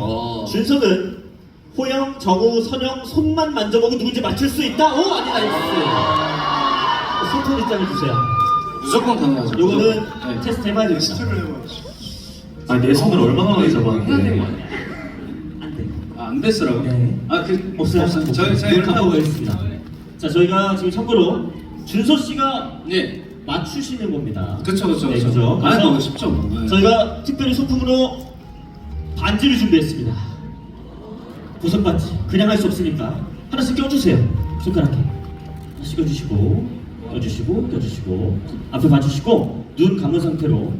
어. 준서는 호영, 정우, 선영 손만 만져보고 누군지 맞출 수 있다? 오 아니 나이스. 손톱 입장해 주세요. 무조건 가능하죠. 요거는 네. 테스트 해봐야 해봐야지. 아니 내 손을 얼마나 많이 잡았는데? 아니야? 안 돼. 아, 안 됐으라고? 네. 아, 그 없어요. 저희 저희 저희 하고 했습니다. 자 저희가 지금 참고로 준서 씨가 네. 맞추시는 겁니다. 그쵸 그쵸 네, 그쵸. 그죠. 아, 그래서 너무 쉽죠. 뭐. 네. 저희가 특별히 소품으로 반지를 준비했습니다. 보석 반지. 그냥 할 수 없으니까 하나씩 껴주세요. 손가락에. 하나씩 껴주시고, 껴주시고, 껴주시고, 앞에 봐주시고, 눈 감은 상태로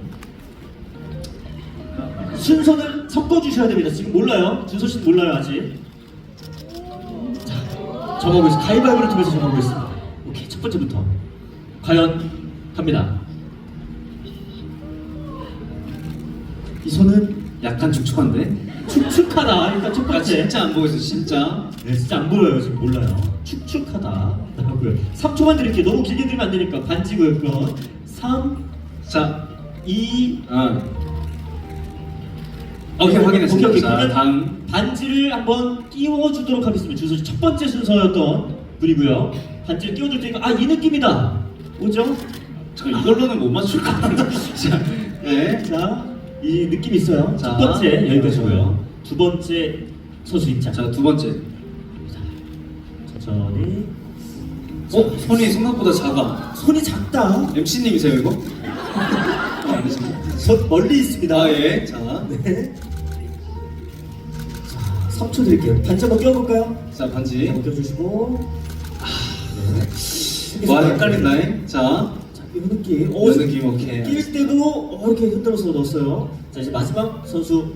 순서는 섞어주셔야 됩니다. 지금 몰라요. 준서 씨는 몰라요 아직. 자, 정하고 있어. 가위바위보를 통해서 정하고 있습니다. 오케이, 첫 번째부터. 과연 갑니다. 이 손은 약간 축축한데. 축축하다. 일단 첫아 번째. 진짜 안 보이세요 진짜. 네, 진짜 안 보여요. 지금 몰라요. 축축하다. 라고요. 3초만 드릴게요. 너무 길게 들면 안 되니까. 반지고요, 그건. 3, 자, 2, 어. 오케이 확인했습니다. 오케이, 오케이. 자, 그러면 다음. 반지를 한번 끼워주도록 하겠습니다. 준서 첫 번째 순서였던 분이고요. 반지를 끼워줄 테니까, 아, 이 느낌이다. 오죠? 저 이걸로는 못 맞출 것 같은데. 자, 네. 자, 이 느낌 있어요. 자. 첫 번째 여기까지고요. 두 번째 선수 입장. 자, 두 번째. 천천히. 어, 손이 생각보다 작아. 손이 작다. MC님이세요 이거? 어, 아니신가요? 손 멀리 있습니다. 아 예. 자, 네. 자, 3초 드릴게요. 반지 한번 끼워볼까요? 자 반지. 한번 껴주시고. 네. 와 헷갈린다잉. 자, 자, 이 느낌. 이 느낌 오케이. 낄 때도 어, 이렇게 흔들어서 넣었어요. 자, 이제 마지막 선수.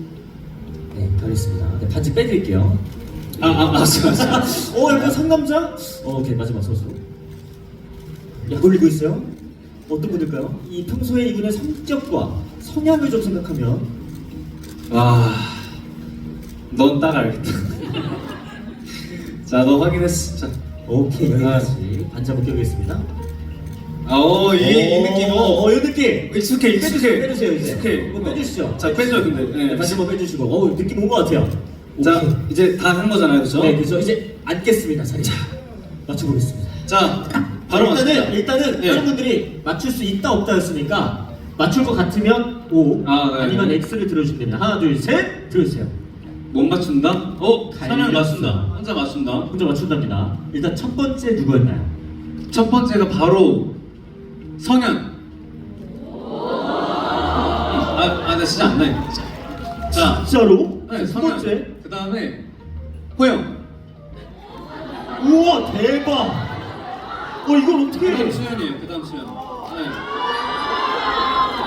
네, 가겠습니다. 네, 반지 빼드릴게요. 아, 아, 맞아, 맞아. 어, 약간 상남자? 어, 오케이, 마지막 선수. 약 올리고 있어요. 어떤 분일까요? 이 평소에 이분의 성격과 성향을 좀 생각하면 와, 넌딱 알겠다. 자, 너 확인했어. 자, 오케이, 여기까지 반지 한번 껴보겠습니다. 아, 어, 이, 이 느낌, 어, 어, 어, 이 느낌. 익숙해, 익숙해. 빼주세요, 이제. 익숙해. 이거 빼주시죠. 자, 빼줘, 근데. 네, 네. 다시 한번 빼주시고. 어, 느낌 온 것 같아요. 자, 오케이. 이제 다 한 거잖아요, 그죠? 네, 그래서 이제 앉겠습니다, 자리. 맞춰보겠습니다. 자, 바로 일단은 맞습니다. 일단은 네. 다른 분들이 맞출 수 있다 없다였으니까 맞출 것 같으면 O 아, 네. 니면 X를 들어주시면 됩니다. 하나, 둘, 셋 들어주세요. 못 맞춘다? 어, 갈렸어. 맞춘다. 혼자 맞춘다. 혼자 맞춘답니다. 일단 첫 번째 누구였나요? 첫 번째가 바로 성현. 아, 아, 나 진짜 안 나요. 자, 진짜로? 네, 첫 성현. 번째. 그 다음에 호영. 우와 대박. 어 이걸 어떻게 그 다음 해? 수현이에요. 그 다음 수현. 네.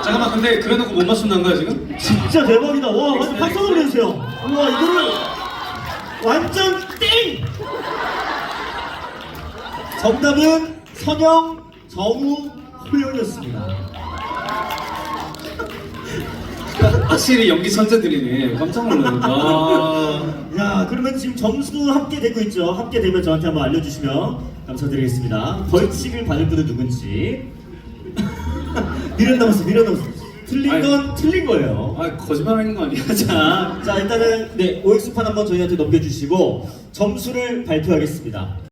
잠깐만, 근데 그래놓고 못 맞춘다는 거야 지금? 진짜 대박이다. 와 완전 박수 한번 해주세요. 우와 이거를 완전 땡. 정답은 선영, 정우, 호영이었습니다. 확실히 연기 천재들이네. 깜짝 놀랐네. 와. 야, 그러면 지금 점수 함께 되고 있죠. 함께 되면 저한테 한번 알려주시면 감사드리겠습니다. 벌칙을 받을 분은 누군지. 미련 남았어, 미련 남았어. 틀린. 건 틀린 거예요. 아, 거짓말하는 거 아니야? 자. 자, 일단은 네 OX판 한번 저희한테 넘겨주시고 점수를 발표하겠습니다.